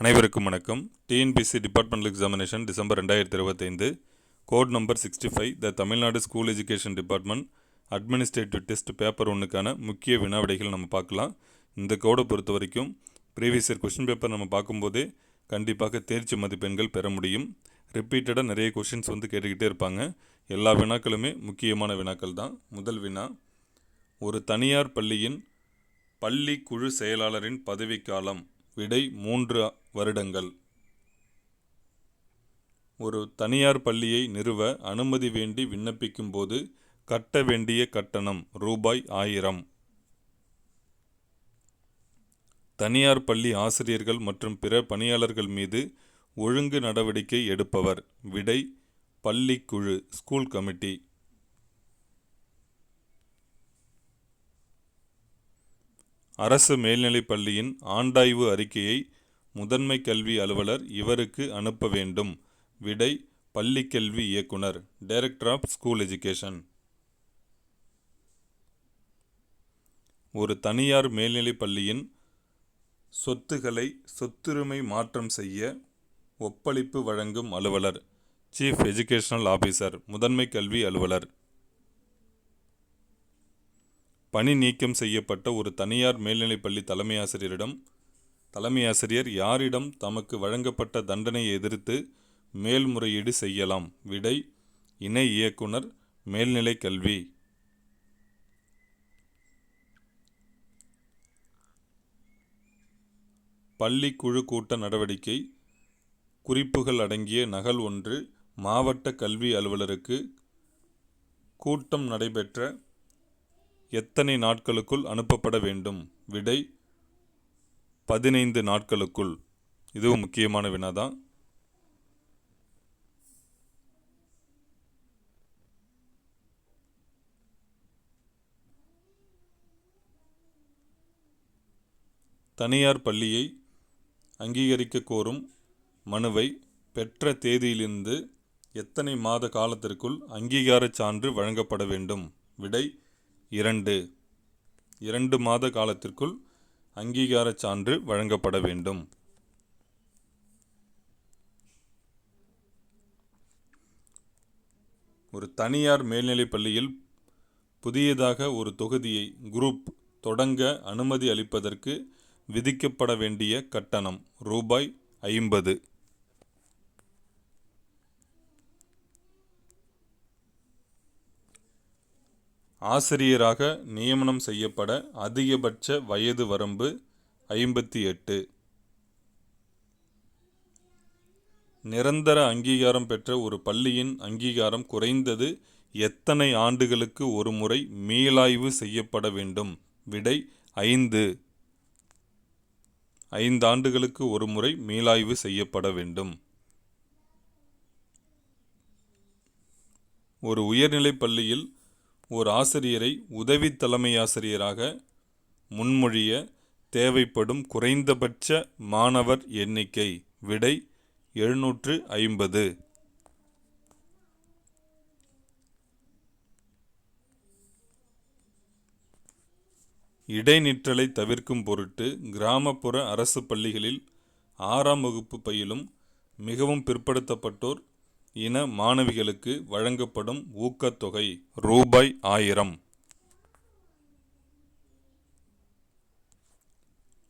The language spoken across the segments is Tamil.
அனைவருக்கும் வணக்கம். டிஎன்பிசி டிபார்ட்மெண்டல் எக்ஸாமினேஷன் டிசம்பர் ரெண்டாயிரத்தி இருபத்தைந்து. Code number sixty five the Tamil Nadu school education department administrative test paper ஒன்றுக்கான முக்கிய வினாவிடைகள் நம்ம பார்க்கலாம். இந்த கோடை பொறுத்த வரைக்கும் ப்ரீவியஸ் இயர் கொஷின் பேப்பர் நம்ம பார்க்கும்போதே கண்டிப்பாக தேர்ச்சி மதிப்பெண்கள் பெற முடியும். ரிப்பீட்டடாக நிறைய கொஷின்ஸ் வந்து கேட்டுக்கிட்டே இருப்பாங்க. எல்லா வினாக்களுமே முக்கியமான வினாக்கள் தான். முதல் வினா ஒரு தனியார் பள்ளியின் பள்ளி குழு செயலாளரின் பதவிக்காலம். விடை மூன்று வருடங்கள். ஒரு தனியார் பள்ளியை நிறுவ அனுமதி வேண்டி விண்ணப்பிக்கும் போது கட்ட வேண்டிய கட்டணம் ரூபாய் ஆயிரம். தனியார் பள்ளி ஆசிரியர்கள் மற்றும் பிற பணியாளர்கள் மீது ஒழுங்கு நடவடிக்கை எடுப்பவர். விடை பள்ளிக்குழு ஸ்கூல் கமிட்டி. அரசு மேல்நிலைப் பள்ளியின் ஆண்டாய்வு அறிக்கையை முதன்மை கல்வி அலுவலர் இவருக்கு அனுப்ப வேண்டும். விடை பள்ளிக்கல்வி இயக்குனர் டைரக்டர் ஆஃப் ஸ்கூல் எஜுகேஷன். ஒரு தனியார் மேல்நிலைப் பள்ளியின் சொத்துக்களை சொத்துரிமை மாற்றம் செய்ய ஒப்பளிப்பு வழங்கும் அலுவலர் சீஃப் எஜுகேஷனல் ஆபீசர் முதன்மை கல்வி அலுவலர். பணி நீக்கம் செய்யப்பட்ட ஒரு தனியார் மேல்நிலைப்பள்ளி தலைமை ஆசிரியரிடம் தலைமை ஆசிரியர் யாரிடம் தமக்கு வழங்கப்பட்ட தண்டனையை எதிர்த்து மேல்முறையீடு செய்யலாம். விடை இணை இயக்குனர் மேல்நிலை கல்வி. பள்ளி குழு கூட்ட நடவடிக்கை குறிப்புகள் அடங்கிய நகல் ஒன்று மாவட்ட கல்வி அலுவலருக்கு கூட்டம் நடைபெற்ற எத்தனை நாட்களுக்குள் அனுப்பப்பட வேண்டும்? விடை பதினைந்து நாட்களுக்குள். இதுவும் முக்கியமான வினாதான் தனியார் பள்ளியை அங்கீகரிக்க கோரும் மனுவை பெற்ற தேதியிலிருந்து எத்தனை மாத காலத்திற்குள் அங்கீகாரச் சான்று வழங்கப்பட வேண்டும்? விடை இரண்டு. இரண்டு மாத காலத்திற்குள் அங்கீகாரச் சான்று வழங்கப்பட வேண்டும். ஒரு தனியார் மேல்நிலைப் பள்ளியில் புதியதாக ஒரு தொகுதியை குரூப் தொடங்க அனுமதி அளிப்பதற்கு விதிக்கப்பட வேண்டிய கட்டணம் ரூபாய் ஐம்பது. ஆசிரியராக நியமனம் செய்யப்பட அதிகபட்ச வயது வரம்பு ஐம்பத்தி எட்டு. நிரந்தர அங்கீகாரம் பெற்ற ஒரு பள்ளியின் அங்கீகாரம் குறைந்தது எத்தனை ஆண்டுகளுக்கு ஒரு முறை மீளாய்வு செய்யப்பட வேண்டும்? விடை ஐந்து. ஐந்து ஆண்டுகளுக்கு ஒரு முறை மீளாய்வு செய்யப்பட வேண்டும். ஒரு உயர்நிலைப் பள்ளியில் ஓர் ஆசிரியரை உதவி தலைமை ஆசிரியராக முன்மொழிய தேவைப்படும் குறைந்தபட்ச மாணவர் எண்ணிக்கை விடை எழுநூற்று ஐம்பது. இடைநிற்றலை தவிர்க்கும் பொருட்டு கிராமப்புற அரசு பள்ளிகளில் ஆறாம் வகுப்பு பயிலும் மிகவும் பிற்படுத்தப்பட்டோர் இன மாணவிகளுக்கு வழங்கப்படும் ஊக்கத்தொகை ரூபாய் ஆயிரம்.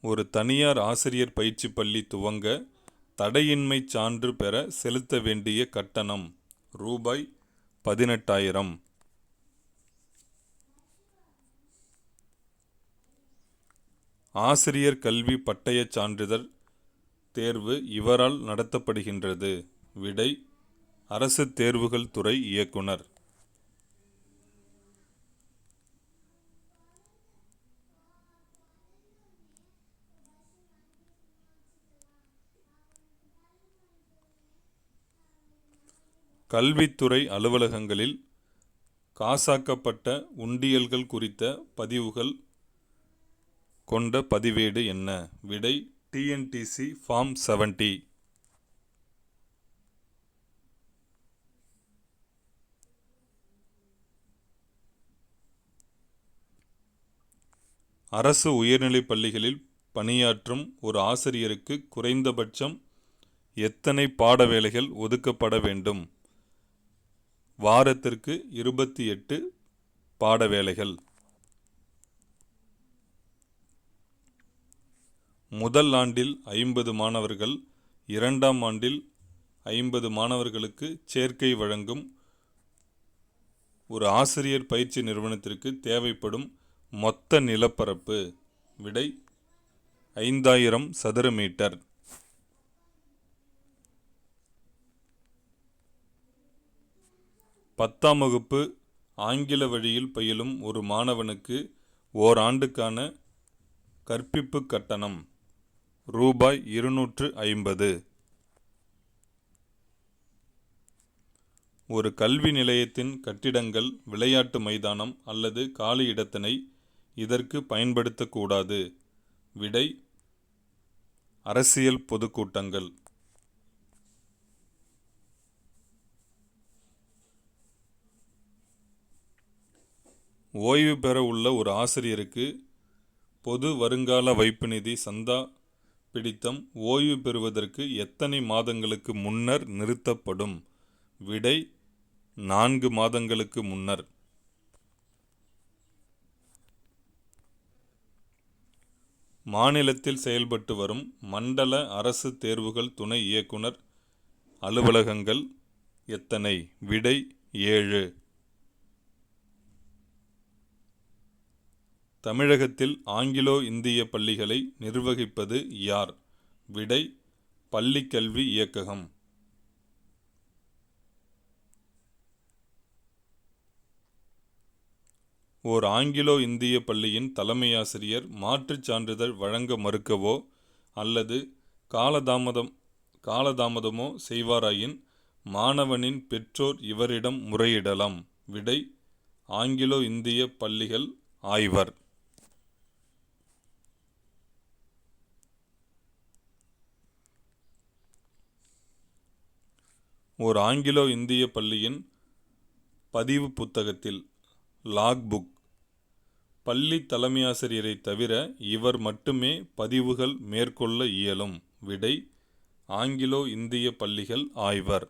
ஒரு தனியார் ஆசிரியர் பயிற்சி பள்ளி துவங்க தடையின்மை சான்று பெற செலுத்த வேண்டிய கட்டணம் ரூபாய் பதினெட்டாயிரம். ஆசிரியர் கல்வி பட்டயச் சான்றிதழ் தேர்வு இவரால் நடத்தப்படுகின்றது. விடை அரசு தேர்வுகள் துறை இயக்குனர். கல்வித்துறை அலுவலகங்களில் காசாக்கப்பட்ட உண்டியல்கள் குறித்த பதிவுகள் கொண்ட பதிவேடு என்ன? விடை டிஎன்டிசி ஃபார்ம் செவன்டி அரசு உயர்நிலைப் பள்ளிகளில் பணியாற்றும் ஒரு ஆசிரியருக்கு குறைந்தபட்சம் எத்தனை பாட வேலைகள் ஒதுக்கப்பட வேண்டும்? வாரத்திற்கு இருபத்தி எட்டு பாட வேலைகள். முதல் ஆண்டில் ஐம்பது மாணவர்கள் இரண்டாம் ஆண்டில் ஐம்பது மாணவர்களுக்கு சேர்க்கை வழங்கும் ஒரு ஆசிரியர் பயிற்சி நிறுவனத்திற்கு தேவைப்படும் மொத்த நிலப்பரப்பு விடை ஐந்தாயிரம் சதுர மீட்டர். பத்தாம் வகுப்பு ஆங்கில வழியில் பயிலும் ஒரு மாணவனுக்கு ஓராண்டுக்கான கற்பிப்பு கட்டணம் ரூபாய் இருநூற்று ஐம்பது. ஒரு கல்வி நிலையத்தின் கட்டிடங்கள் விளையாட்டு மைதானம் அல்லது காலி இடத்தினை இதற்கு பயன்படுத்தக்கூடாது. விடை அரசியல் பொதுக்கூட்டங்கள். ஓய்வு பெற உள்ள ஒரு ஆசிரியருக்கு பொது வருங்கால வைப்பு நிதி சந்தா பிடித்தம் ஓய்வு பெறுவதற்கு எத்தனை மாதங்களுக்கு முன்னர் நிறுத்தப்படும்? விடை நான்கு மாதங்களுக்கு முன்னர். மாநிலத்தில் செயல்பட்டு வரும் மண்டல அரசு தேர்வுகள் துணை இயக்குனர் அலுவலகங்கள் எத்தனை? விடை ஏழு. தமிழகத்தில் ஆங்கிலோ இந்திய பள்ளிகளை நிர்வகிப்பது யார்? விடை பள்ளிக்கல்வி இயக்ககம். ஓர் ஆங்கிலோ இந்திய பள்ளியின் தலைமையாசிரியர் மாற்றுச் சான்றிதழ் வழங்க மறுக்கவோ அல்லது காலதாமதம் காலதாமதமோ செய்வாராயின் மாணவனின் பெற்றோர் இவரிடம் முறையிடலாம். விடை ஆங்கிலோ இந்திய பள்ளிகள் ஆய்வர். ஓர் ஆங்கிலோ இந்திய பள்ளியின் பதிவு புத்தகத்தில் லாக் புக் பள்ளி தலைமையாசிரியரை தவிர இவர் மட்டுமே பதிவுகள் மேற்கொள்ள இயலும். விடை ஆங்கிலோ இந்திய பள்ளிகள் ஆய்வர்.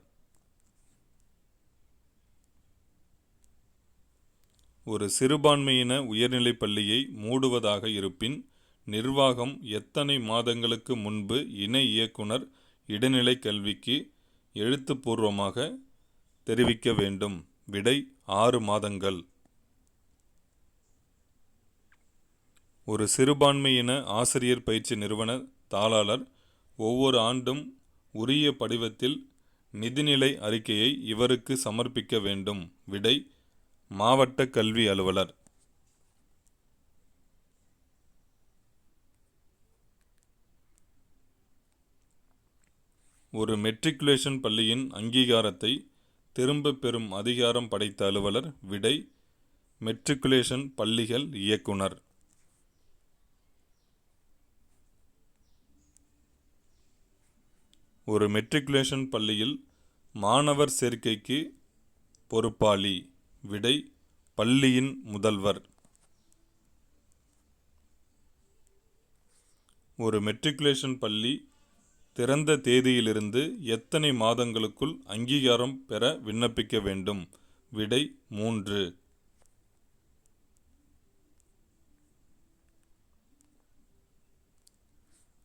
ஒரு சிறுபான்மையின உயர்நிலைப் பள்ளியை மூடுவதாக இருப்பின் நிர்வாகம் எத்தனை மாதங்களுக்கு முன்பு இணை இயக்குனர் இடைநிலை கல்விக்கு எழுத்துப்பூர்வமாக தெரிவிக்க வேண்டும். விடை ஆறு மாதங்கள். ஒரு சிறுபான்மையின ஆசிரியர் பயிற்சி நிறுவன தாளாளர் ஒவ்வொரு ஆண்டும் உரிய படிவத்தில் நிதிநிலை அறிக்கையை இவருக்கு சமர்ப்பிக்க வேண்டும். விடை மாவட்ட கல்வி அலுவலர். ஒரு மெட்ரிகுலேஷன் பள்ளியின் அங்கீகாரத்தை திரும்ப பெறும் அதிகாரம் படைத்த அலுவலர். விடை மெட்ரிகுலேஷன் பள்ளிகள் இயக்குனர். ஒரு மெட்ரிகுலேஷன் பள்ளியில் மாணவர் சேர்க்கைக்கு பொறுப்பாளி விடை பள்ளியின் முதல்வர். ஒரு மெட்ரிகுலேஷன் பள்ளி திறந்த தேதியிலிருந்து எத்தனை மாதங்களுக்குள் அங்கீகாரம் பெற விண்ணப்பிக்க வேண்டும்? விடை மூன்று.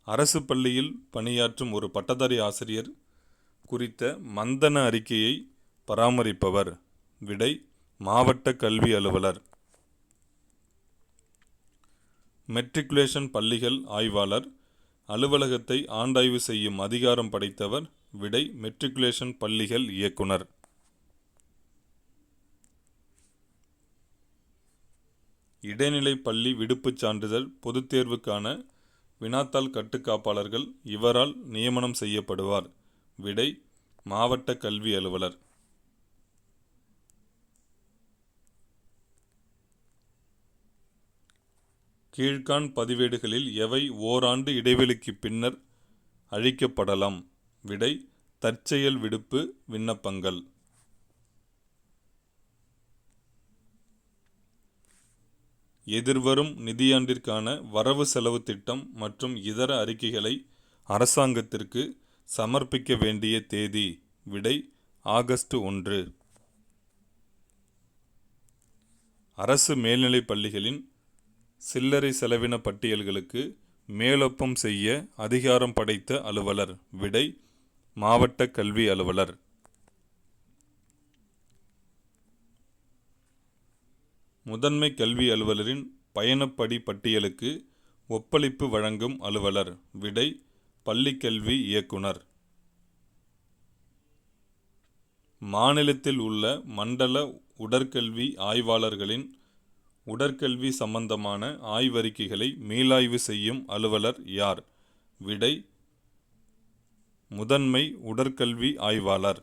அரசு பள்ளியில் பணியாற்றும் ஒரு பட்டதாரி ஆசிரியர் குறித்த மந்தன அறிக்கையை பராமரிப்பவர். விடை மாவட்ட கல்வி அலுவலர். மெட்ரிகுலேஷன் பள்ளிகள் ஆய்வாளர். அலுவலகத்தை ஆண்டாய்வு செய்யும் அதிகாரம் படைத்தவர். விடை மெட்ரிகுலேஷன் பள்ளிகள் இயக்குனர். இடைநிலை பள்ளி விடுப்புச் சான்றிதழ் பொதுத் தேர்வுக்கான வினாத்தாள் கட்டுக்காப்பாளர்கள் இவரால் நியமனம் செய்யப்படுவார். விடை மாவட்ட கல்வி அலுவலர். கீழ்கான் பதிவேடுகளில் எவை ஓராண்டு இடைவெளிக்கு பின்னர் அழிக்கப்படலாம்? விடை தற்செயல் விடுப்பு விண்ணப்பங்கள். எதிர்வரும் நிதியாண்டிற்கான வரவு செலவு திட்டம் மற்றும் இதர அறிக்கைகளை அரசாங்கத்திற்கு சமர்ப்பிக்க வேண்டிய தேதி விடை ஆகஸ்ட் ஒன்று. அரசு மேல்நிலைப் பள்ளிகளின் சில்லறை செலவின பட்டியல்களுக்கு மேலொப்பம் செய்ய அதிகாரம் படைத்த அலுவலர் விடை மாவட்ட கல்வி அலுவலர். முதன்மை கல்வி அலுவலரின் பயணப்படி பட்டியலுக்கு ஒப்பளிப்பு வழங்கும் அலுவலர் விடை பள்ளிக்கல்வி இயக்குனர். மாநிலத்தில் உள்ள மண்டல உடற்கல்வி ஆய்வாளர்களின் உடற்கல்வி சம்பந்தமான ஆய்வறிக்கைகளை மீளாய்வு செய்யும் அலுவலர் யார்? விடை முதன்மை உடற்கல்வி ஆய்வாளர்.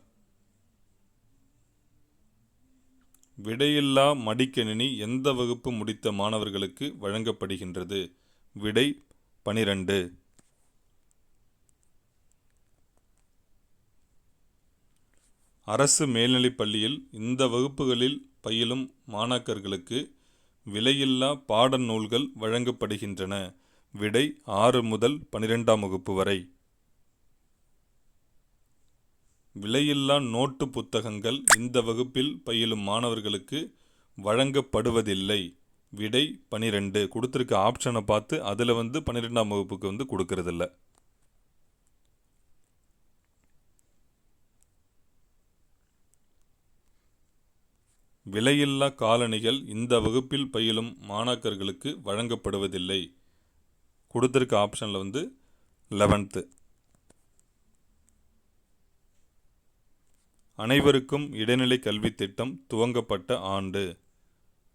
விடையில்லா மடிக்கணினி எந்த வகுப்பு முடித்த மாணவர்களுக்கு வழங்கப்படுகின்றது? விடை பனிரெண்டு. அரசு மேல்நிலைப் பள்ளியில் இந்த வகுப்புகளில் பயிலும் மாணாக்கர்களுக்கு விலையில்லா பாட நூல்கள் வழங்கப்படுகின்றன. விடை ஆறு முதல் பனிரெண்டாம் வகுப்பு வரை. விலையில்லா நோட்டு புத்தகங்கள் இந்த வகுப்பில் பயிலும் மாணவர்களுக்கு வழங்கப்படுவதில்லை. விடை பனிரெண்டு. கொடுத்துருக்க ஆப்ஷனை பார்த்து அதில் வந்து பன்னிரெண்டாம் வகுப்புக்கு வந்து கொடுக்கறதில்ல. விலையில்லா காலணிகள் இந்த வகுப்பில் பயிலும் மாணாக்கர்களுக்கு வழங்கப்படுவதில்லை. கொடுத்துருக்க ஆப்ஷனில் வந்து லெவன்த்து அனைவருக்கும் இடைநிலை கல்வி திட்டம் துவங்கப்பட்ட ஆண்டு.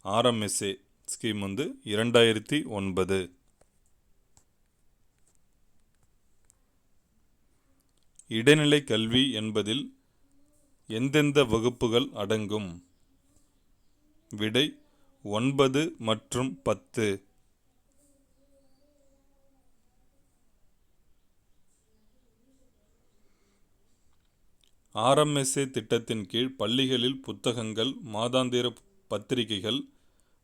ஆர்எம்எஸ்ஏ ஸ்கீம் வந்து இரண்டாயிரத்தி ஒன்பது. இடைநிலை கல்வி என்பதில் எந்தெந்த வகுப்புகள் அடங்கும்? விடை ஒன்பது மற்றும் பத்து. ஆர்எம்எஸ்ஏ திட்டத்தின் கீழ் பள்ளிகளில் புத்தகங்கள் மாதாந்திர பத்திரிகைகள்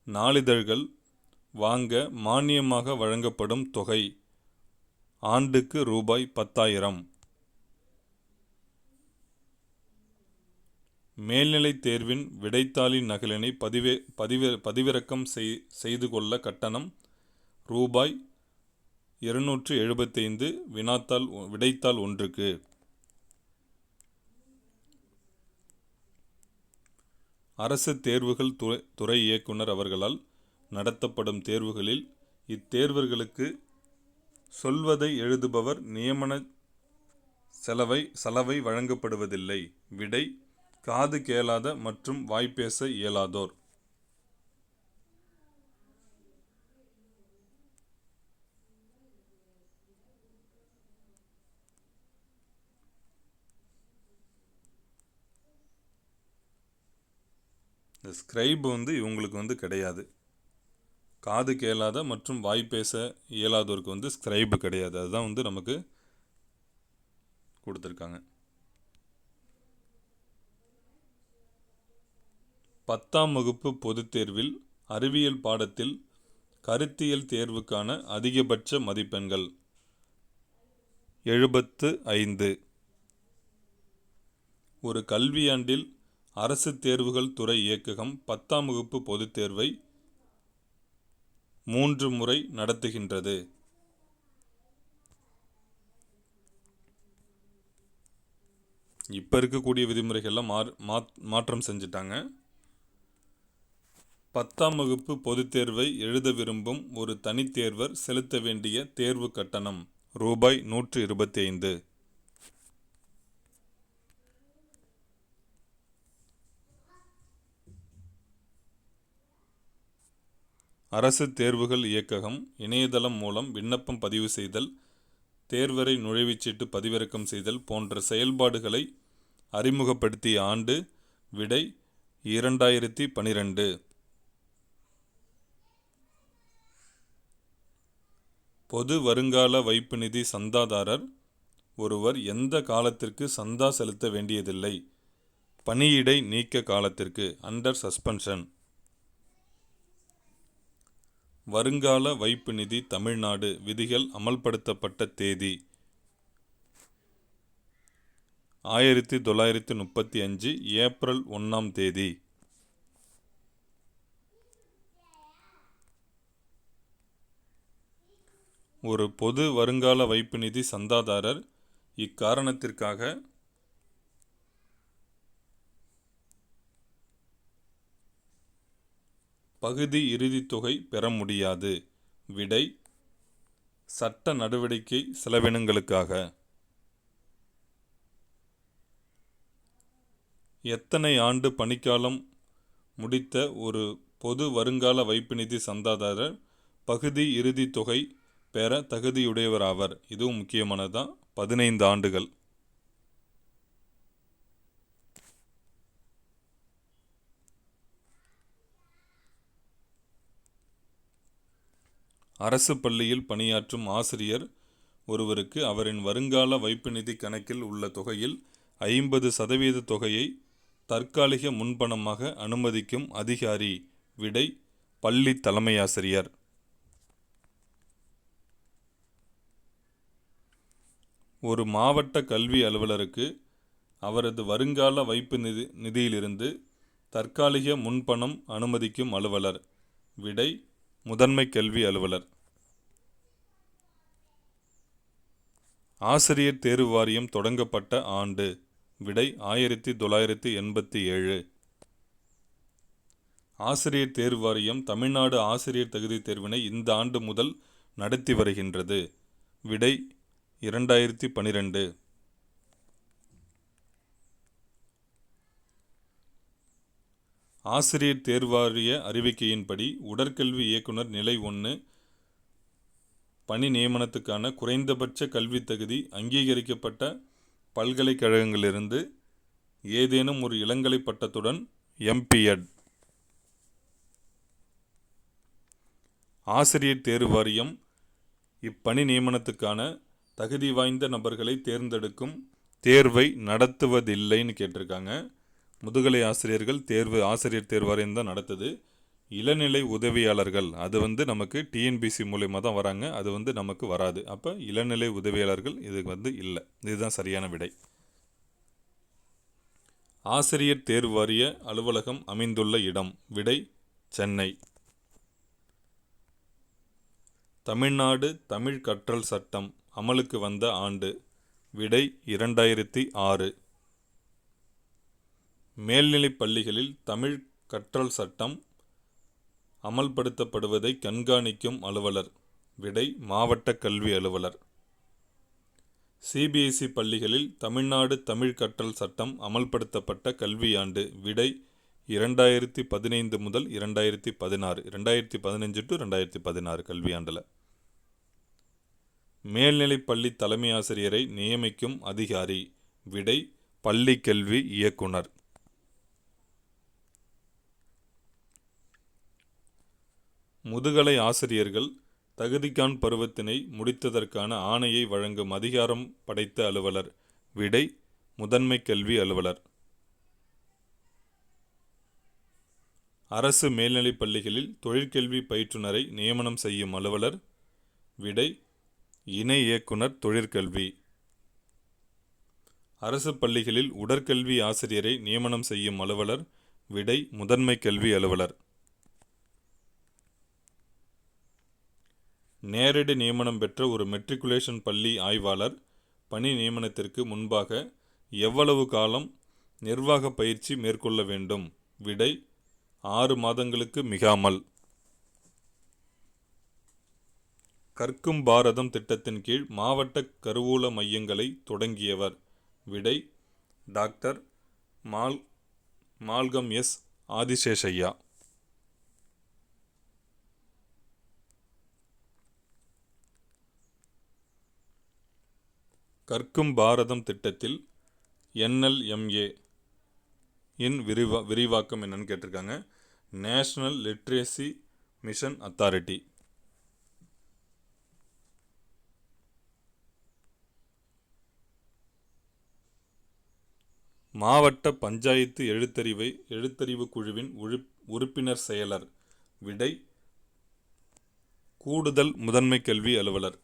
நாளிதழ்கள் வாங்க மானியமாக வழங்கப்படும் தொகை. ஆண்டுக்கு ரூபாய் பத்தாயிரம். மேல்நிலைத் தேர்வின் விடைத்தாளின் நகலினை பதிவே பதிவி பதிவிறக்கம் செய் செய்து கொள்ள கட்டணம் ரூபாய் இருநூற்று எழுபத்தைந்து வினாத்தாள் விடைத்தாள் ஒன்றுக்கு. அரசு தேர்வுகள் துறை துறை இயக்குனர் அவர்களால் நடத்தப்படும் தேர்வுகளில் இத்தேர்வர்களுக்கு சொல்வதை எழுதுபவர் நியமன செலவை செலவை வழங்கப்படுவதில்லை. விடை காது கேளாத மற்றும் வாய்ப்பேச இயலாதோர். இந்த ஸ்கிரைப் வந்து இவங்களுக்கு வந்து கிடையாது. காது கேளாத மற்றும் வாய் பேச இயலாதோருக்கு வந்து ஸ்கிரைப் கிடையாது. அதுதான் வந்து நமக்கு கொடுத்துருக்காங்க. பத்தாம் வகுப்பு பொதுத் தேர்வில் அறிவியல் பாடத்தில் கருத்தியல் தேர்வுக்கான அதிகபட்ச மதிப்பெண்கள் எழுபத்து ஐந்து. ஒரு கல்வியாண்டில் அரசு தேர்வுகள் துறை இயக்ககம் பத்தாம் வகுப்பு பொதுத் தேர்வை மூன்று முறை நடத்துகின்றது. இப்போ இருக்கக்கூடிய விதிமுறைகள்லாம் மாற் மாத் மாற்றம் செஞ்சுட்டாங்க. பத்தாம் வகுப்பு பொதுத் தேர்வை எழுத விரும்பும் ஒரு தனித்தேர்வர் செலுத்த வேண்டிய தேர்வு கட்டணம் ரூபாய் நூற்று இருபத்தி ஐந்து அரசு தேர்வுகள் இயக்ககம் இணையதளம் மூலம் விண்ணப்பம் பதிவு செய்தல் தேர்வரை நுழைவுச்சீட்டு பதிவிறக்கம் செய்தல் போன்ற செயல்பாடுகளை அறிமுகப்படுத்திய ஆண்டு விடை இரண்டாயிரத்தி பனிரெண்டு. பொது வருங்கால வைப்பு நிதி சந்தாதாரர் ஒருவர் எந்த காலத்திற்கு சந்தா செலுத்த வேண்டியதில்லை? பணியிடை நீக்க காலத்திற்கு அண்டர் சஸ்பென்ஷன் வருங்கால வைப்பு நிதி தமிழ்நாடு விதிகள் அமல்படுத்தப்பட்ட தேதி. ஆயிரத்தி தொள்ளாயிரத்தி முப்பத்தி அஞ்சு ஏப்ரல் ஒன்றாம் தேதி. ஒரு பொது வருங்கால வைப்பு நிதி சந்தாதாரர் இக்காரணத்திற்காக பகுதி இறுதி தொகை பெற முடியாது. விடை சட்ட நடவடிக்கை செலவினங்களுக்காக. எத்தனை ஆண்டு பணிக்காலம் முடித்த ஒரு பொது வருங்கால வைப்பு நிதி சந்தாதாரர் பகுதி இறுதி தொகை பெற தகுதியுடையவராவர்? இதுவும் முக்கியமானதுதான். பதினைந்து ஆண்டுகள். அரசு பள்ளியில் பணியாற்றும் ஆசிரியர் ஒருவருக்கு அவரின் வருங்கால வைப்பு நிதி கணக்கில் உள்ள தொகையில் ஐம்பது சதவீத தொகையை தற்காலிக முன்பணமாக அனுமதிக்கும் அதிகாரி விடை பள்ளி தலைமையாசிரியர் ஒரு மாவட்ட கல்வி அலுவலருக்கு அவரது வருங்கால வைப்பு நிதி நிதியிலிருந்து தற்காலிக முன்பணம் அனுமதிக்கும் அலுவலர் விடை முதன்மை கல்வி அலுவலர். ஆசிரியர் தேர்வு வாரியம் தொடங்கப்பட்ட ஆண்டு விடை ஆயிரத்தி தொள்ளாயிரத்தி எண்பத்தி ஏழு. ஆசிரியர் தேர்வு வாரியம் தமிழ்நாடு ஆசிரியர் தகுதி தேர்வினை இந்த ஆண்டு முதல் நடத்தி வருகின்றது. விடை இரண்டாயிரத்தி பனிரெண்டு. ஆசிரியர் தேர்வாரிய அறிவிக்கையின்படி உடற்கல்வி இயக்குனர் நிலை ஒன்று பணி நியமனத்துக்கான குறைந்தபட்ச கல்வித் தகுதி அங்கீகரிக்கப்பட்ட பல்கலைக்கழகங்களிலிருந்து ஏதேனும் ஒரு இளங்கலை பட்டத்துடன் எம்பிஎட் ஆசிரியர் தேர்வு வாரியம் இப்பணி நியமனத்துக்கான தகுதி வாய்ந்த நபர்களை தேர்ந்தெடுக்கும் தேர்வை நடத்துவதில்லைன்னு கேட்டிருக்காங்க. முதுகலை ஆசிரியர்கள் தேர்வு ஆசிரியர் தேர்வாரியம் தான் நடத்துது. இளநிலை உதவியாளர்கள் அது வந்து நமக்கு டிஎன்பிசி மூலயமா தான் வராங்க அது வந்து நமக்கு வராது. அப்போ இளநிலை உதவியாளர்கள் இதுக்கு வந்து இல்லை. இதுதான் சரியான விடை. ஆசிரியர் தேர்வு வாரிய அலுவலகம் அமைந்துள்ள இடம். விடை சென்னை. தமிழ்நாடு தமிழ் கற்றல் சட்டம் அமலுக்கு வந்த ஆண்டு. விடை இரண்டாயிரத்தி ஆறு. மேல்நிலைப் பள்ளிகளில் தமிழ் கற்றல் சட்டம் அமல்படுத்தப்படுவதை கண்காணிக்கும் அலுவலர். விடை மாவட்ட கல்வி அலுவலர். சிபிஎஸ்இ பள்ளிகளில் தமிழ்நாடு தமிழ் கற்றல் சட்டம் அமல்படுத்தப்பட்ட கல்வியாண்டு. விடை இரண்டாயிரத்தி பதினைந்து முதல் இரண்டாயிரத்தி பதினாறு இரண்டாயிரத்தி பதினஞ்சு டு ரெண்டாயிரத்தி பதினாறு கல்வியாண்டில். மேல்நிலைப்பள்ளி தலைமை ஆசிரியரை நியமிக்கும் அதிகாரி. விடை பள்ளி கல்வி இயக்குனர். முதுகலை ஆசிரியர்கள் தகுதிக்கான் பருவத்தினை முடித்ததற்கான ஆணையை வழங்கும் அதிகாரம் படைத்த அலுவலர். விடை முதன்மை கல்வி அலுவலர். அரசு மேல்நிலைப் பள்ளிகளில் தொழிற்கல்வி பயிற்றுனரை நியமனம் செய்யும் அலுவலர். விடை இணை இயக்குனர் தொழிற்கல்வி. அரசு பள்ளிகளில் உடற்கல்வி ஆசிரியரை நியமனம் செய்யும் அலுவலர். விடை முதன்மை கல்வி அலுவலர். நேரடி நியமனம் பெற்ற ஒரு மெட்ரிகுலேஷன் பள்ளி ஆய்வாளர் பணி நியமனத்திற்கு முன்பாக எவ்வளவு காலம் நிர்வாக பயிற்சி மேற்கொள்ள வேண்டும்? விடை ஆறு மாதங்களுக்கு மிகாமல். கற்கும் பாரதம் திட்டத்தின் கீழ் மாவட்ட கருவூல மையங்களை தொடங்கியவர். விடை டாக்டர் மால் மால்கம் எஸ். ஆதிசேஷையா கற்கும் பாரதம் திட்டத்தில் என்எல்எம்ஏ இன் விரிவா விரிவாக்கம் என்னன்னு கேட்டிருக்காங்க. நேஷ்னல் லிட்ரேசி மிஷன் அத்தாரிட்டி மாவட்ட பஞ்சாயத்து எழுத்தறிவை எழுத்தறிவு குழுவின் உறுப்பினர் செயலர் விடை கூடுதல் முதன்மை கல்வி அலுவலர்.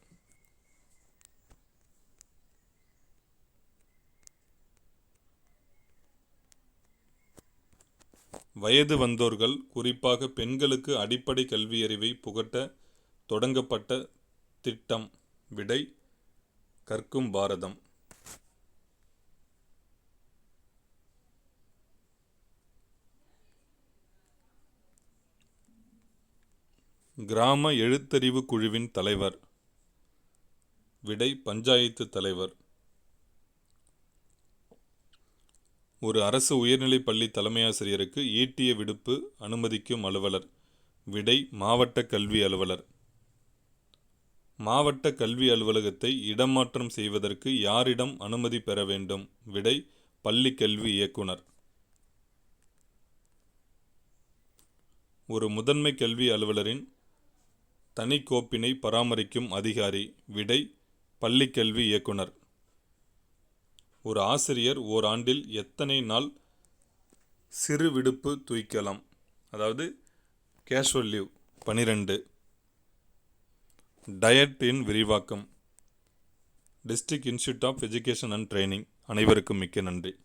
வயது வந்தோர்கள் குறிப்பாக பெண்களுக்கு அடிப்படை கல்வியறிவை புகட்ட தொடங்கப்பட்ட திட்டம் விடை கற்கும் பாரதம். கிராம எழுத்தறிவு குழுவின் தலைவர் விடை பஞ்சாயத்து தலைவர் ஒரு அரசு உயர்நிலைப் பள்ளி தலைமையாசிரியருக்கு ஈட்டிய விடுப்பு அனுமதிக்கும் அலுவலர். விடை மாவட்ட கல்வி அலுவலர். மாவட்ட கல்வி அலுவலகத்தை இடமாற்றம் செய்வதற்கு யாரிடம் அனுமதி பெற வேண்டும்? விடை பள்ளி கல்வி இயக்குனர். ஒரு முதன்மை கல்வி அலுவலரின் தனி கோப்பினை பராமரிக்கும் அதிகாரி. விடை பள்ளி கல்வி இயக்குனர். ஒரு ஆசிரியர் ஓராண்டில் எத்தனை நாள் சிறு விடுப்பு துய்க்கலாம்? அதாவது கேஷுவல் லீவ் பனிரெண்டு. டயட்டின் விரிவாக்கம். District institute of education and training அனைவருக்கும் மிக்க நன்றி.